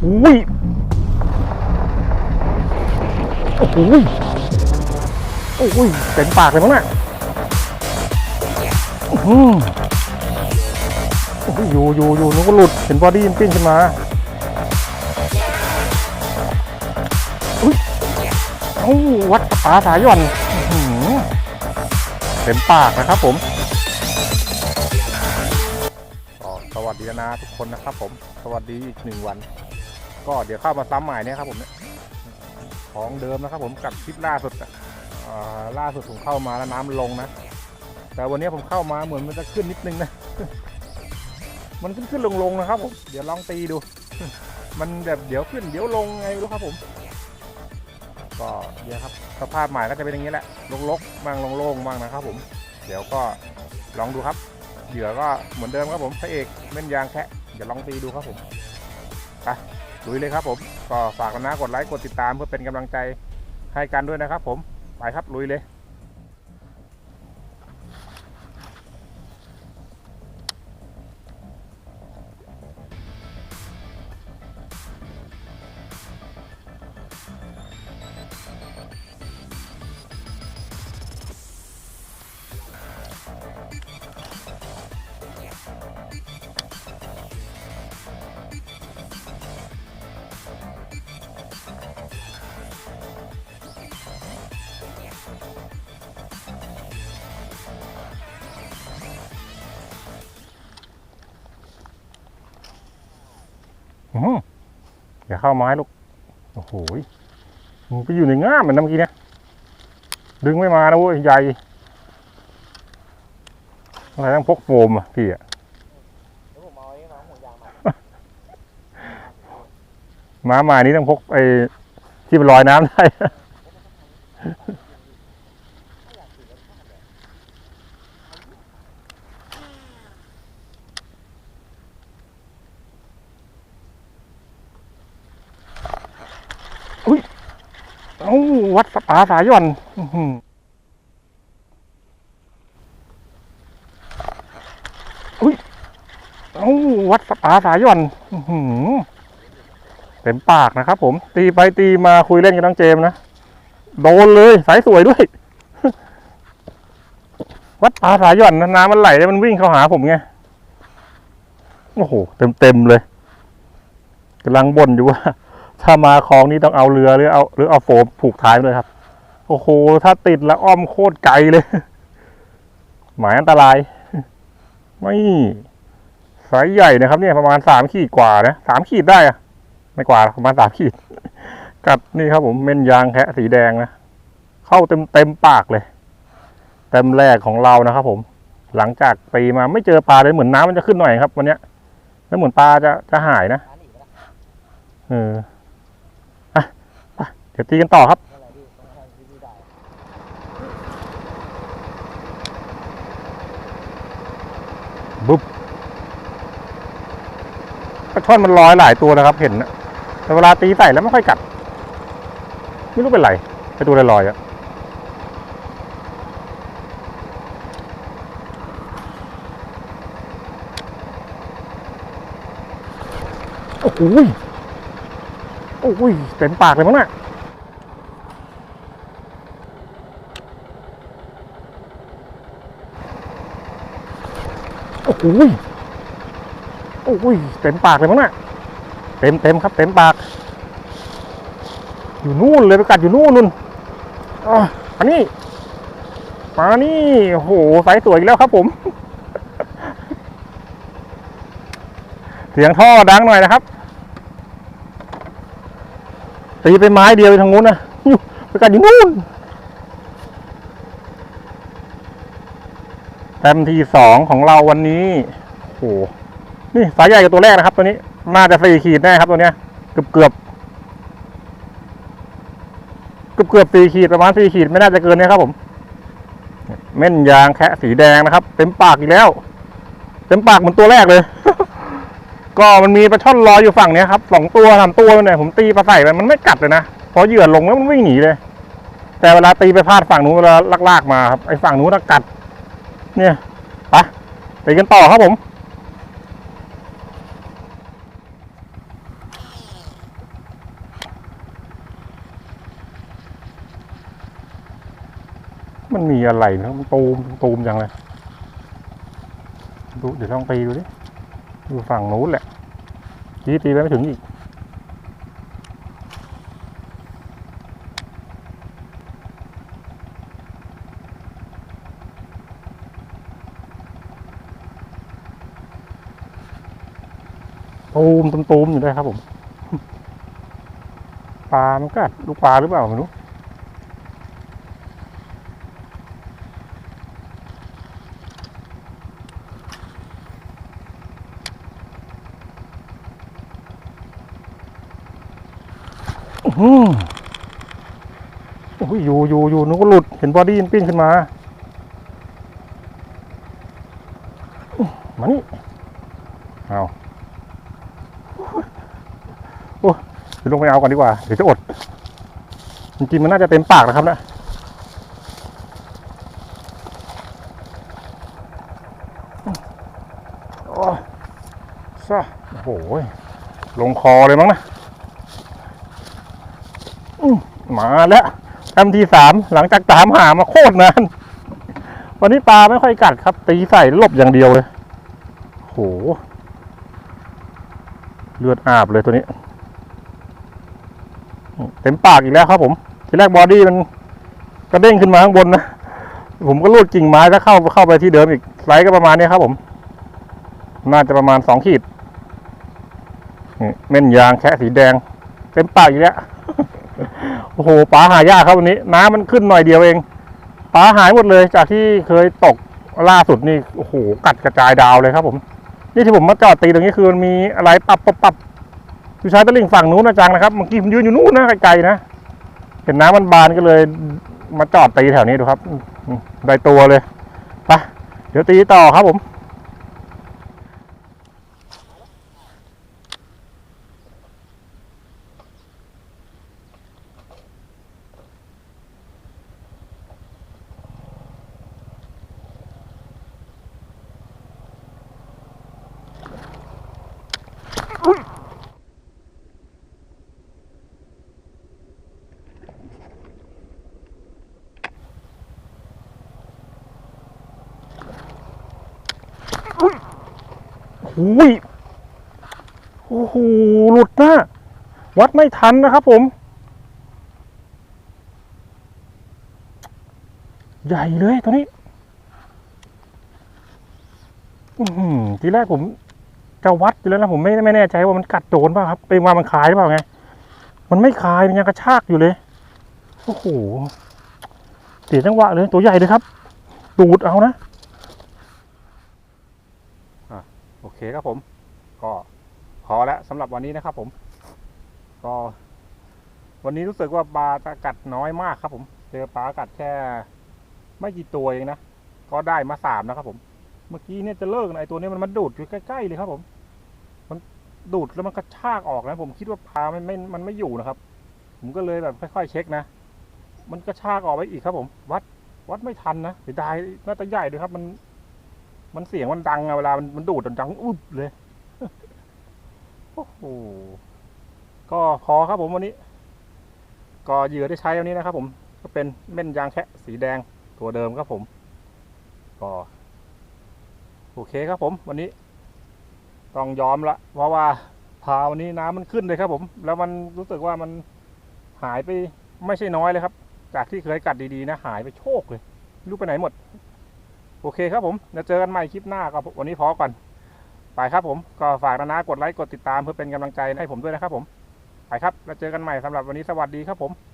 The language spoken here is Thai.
โหยโอ้โหยโอ้โหยเต็มปากเลยมั้งน่ะอื้ออโอ้โหอยู่อยู่อยู่นึกว่าหลุดเห็นบอดี้มันปิ้นขึ้นมาอุ้ยเอ้าวัดปลาสายหย่อนเต็มปากนะครับผมสวัสดีนะทุกคนนะครับผม สวัสดีอีกหนึ่งวัน ก็เดี๋ยวเข้ามาซ้ำใหม่เนี่ยครับผมเนี่ยของเดิมนะครับผมกับคลิปล่าสุดอ่าล่าสุดผมเข้ามาแล้วน้ำลงนะ แต่วันนี้ผมเข้ามาเหมือนมันจะขึ้นนิดนึงนะ มันขึ้นขึ้นลงลงนะครับผม เดี๋ยวลองตีดู มันแบบเดี๋ยวขึ้นเดี๋ยวลงไงรู้ครับผม ก็เดี๋ยวครับสภาพใหม่ก็จะเป็นอย่างนี้แหละลกๆบ้างโล่งๆบ้างนะครับผม เดี๋ยวก็ลองดูครับ เหยื่อก็เหมือนเดิมครับผมพระเอกเม่นยางแคะเดี๋ยวลองตีดูครับผมไป ลุยเลยครับผม ก็ฝากนนะกดไลค์กดติดตามเพื่อเป็นกำลังใจให้กันด้วยนะครับผม ไปครับลุยเลย อื้อหืออย่าเข้าไม้ลูก โอ้โหยมึงไปอยู่ในง่ามเหมือนเมื่อกี้เนี่ยดึงไม่มานะเว้ยใหญ่อะไรต้องพกโฟมอะพี่อะเดี๋ยวผมเอาไอ้น้องห่วงยางมาม้ามานี้ต้องพกไอ้ที่มันลอยน้ำได้ เอ้าวัดสปาสายหย่อนอืมอุ้ยเอ้าวัดสปาสายหย่อนอื้อหือเต็มปากนะครับผม ตีไปตีมาคุยเล่นกับน้องเจมนะ โดนเลยสายสวยด้วย วัดปลาสายหย่อนน้ำมันไหลแล้วมันวิ่งเข้าหาผมไง โอ้โห เต็มเต็มเลยกำลังบ่นอยู่ว่า ถ้ามาคลองนี้ต้องเอาเรือหรือเอาหรือเอาโฟมผูกท้ายเลยครับ โอ้โห ถ้าติดแล้วอ้อมโคตรไกลเลย หมายอันตราย ไม่สายใหญ่นะครับ เนี่ยประมาณสามขีดกว่านะสามขีดได้อะไม่กว่าประมาณสามขีด กัดนี่ครับผมเม่นยางแคะสีแดงนะเข้าเต็มเต็มปากเลย เต็มแรกของเรานะครับ ผม หลังจากไปมาไม่เจอปลาเลยเหมือนน้ำมันจะขึ้นหน่อยครับ วันเนี้ยแล้วเหมือนปลาจะจะหายนะเออ ดี๋ยวตีกันต่อครับ บุ๊บปลาช่อนมันลอยหลายตัวนะครับ เห็นนะแต่เวลาตีใส่แล้วไม่ค่อยกัด ไม่รู้เป็นไรไอตัวลอยๆอะโอ้โหยโอ้โหยเต็มปากเลยมั้งน่ะ อ้ยโอ้ยเต็มปากเลยมั้งน่ะเต็มเต็มครับ เต็มปาก อยู่นู่นเลยไปกัดอยู่นู่นนู่นอะมานี่มานี่โอ้โหสายสวยอีกแล้วครับผม เสียงท่อดังหน่อยนะครับ ตีไปไม้เดียวไปทางนู้นนะไปกัดอยู่นู่น แต้มที่สองของเราวันนี้โอ้โหนี่สายใหญ่กับตัวแรกนะครับ ตัวนี้น่าจะสี่ขีดแน่ครับตัวเนี้ยเกือบเกือบเกือบเกือบสี่ขีดประมาณสี่ขีดไม่น่าจะเกินนี้ครับผม เม่นยางแคะสีแดงนะครับ เต็มปากอีกแล้ว เต็มปากเหมือนตัวแรกเลย ก็มันมีปลาช่อนลอยอยู่ฝั่งเนี้ยครับสองตัวสามตัวเนี่ยผมตีปลาใส่ไปมันไม่กัดเลยนะพอเหยื่อลงแล้วมันวิ่งหนีเลย แต่เวลาตีไปพลาดฝั่งนู้นเวลาลากๆมาครับไอ้ฝั่งนู้นกัด เนี่ยไปไปกันต่อครับผมมันมีอะไรนะมันตูมตูมยังไงดูเดี๋ยวลองตีดูดิ ดูฝั่งนู้นแหละทีตีไปไม่ถึงอีก ตูมตูมตูมอยู่ด้วยครับผมปลามันกัดลูกปลาหรือเปล่าไม่รู้อื้อหือโอ้ยอยู่อยู่อยู่นึกว่าหลุด เห็นบอดี้มันปิ้นขึ้นมาอื้อมานี่ เอาโอ้ยเดี๋ยว ลงไปเอาก่อนดีกว่าเดี๋ยวจะอด จริงๆมันน่าจะเต็มปากนะครับนะโอ้ซ่าโอ้โหลงคอเลยมั้งนะมาแล้วคำทีสามหลังจากตามหามาโคตรนานวันนี้ปลาไม่ค่อยกัดครับ ตีใส่หลบอย่างเดียวเลยโหเลือดอาบเลยตัวนี้ เต็มปากอีกแล้วครับผมทีแรกบอดี้มันกระเด้งขึ้นมาข้างบนนะผมก็ลูดกิ่งไม้แล้วเข้าเข้าไปที่เดิมอีกไซส์ก็ประมาณนี้ครับผม น่าจะประมาณสองขีดเม่นยางแค่สีแดง เต็มปากอีกแล้วโอ้โหปลาหายากครับวันนี้ น้ำมันขึ้นหน่อยเดียวเองปลาหายหมดเลยจากที่เคยตกล่าสุดนี่โอ้โหกัดกระจายดาวเลยครับผม นี่ที่ผมมาจอดตีตรงนี้คือมันมีอะไรปับปับปับ คือใชายตะลิ่งฝั่งนู้นนะจังนะครับเมื่อกี้ผมยืนอยู่นู้นนะไกลๆนะ เห็นน้ำมันบานก็เลยมาจอดตีแถวนี้ดูครับได้ตัวเลยไปเดี๋ยวตีต่อครับผม หุยโอ้โหหลุดน้าวัดไม่ทันนะครับผม ใหญ่เลยตัวนี้ทีแรกผมจะวัดอยู่แล้วนะผมไม่ไม่แน่ใจว่ามันกัดโดนเปล่าครับเป็นว่ามันคายหรือเปล่าไงมันไม่คายมันยังกระชากอยู่เลยโอ้โหเสียจังหวะเลยตัวใหญ่เลยครับ ดูดเอานะ โอเคครับผม ก็พอแล้วสำหรับวันนี้นะครับผม ก็ วันนี้รู้สึกว่าปลาจะกัดน้อยมากครับผม เจอปลากัดแค่ ไม่กี่ตัวเองนะ ก็ได้มาสามนะครับผม เมื่อกี้เนี่ยจะเลิกนะไอตัวนี้มันมาดูดอยู่ใกล้ๆเลยครับผม มันดูดแล้วมันกระชากออกนะ ผมคิดว่าปลาไม่ไม่ มันไม่อยู่นะครับ ผมก็เลยแบบค่อยๆเช็คนะ มันกระชากออกไปอีกครับผม วัด วัดไม่ทันนะเสียดายน่าจะใหญ่ด้วยครับ มัน มันเสียงมันดังอะเวลามันมันดูดจนดังอุบเลย โอ้โห ก็พอครับผมวันนี้ ก็เหยื่อได้ใช้วันนี้นะครับผม ก็เป็นเม่นยางแคะสีแดงตัวเดิมครับผม ก็โอเคครับผม วันนี้ ต้องยอมละ เพราะว่าพาวันนี้น้ำมันขึ้นเลยครับผม แล้วมันรู้สึกว่ามันหายไปไม่ใช่น้อยเลยครับ จากที่เคยกัดดีๆนะ หายไปโชคเลยรู้ไปไหนหมด โอเคครับผมเดี๋ยวเจอกันใหม่คลิปหน้าก็วันนี้พอก่อนไปครับผมก็ฝากนะนะกดไลค์กดติดตามเพื่อเป็นกำลังใจให้ผมด้วยนะครับผมไปครับแล้วเจอกันใหม่สำหรับวันนี้สวัสดีครับผม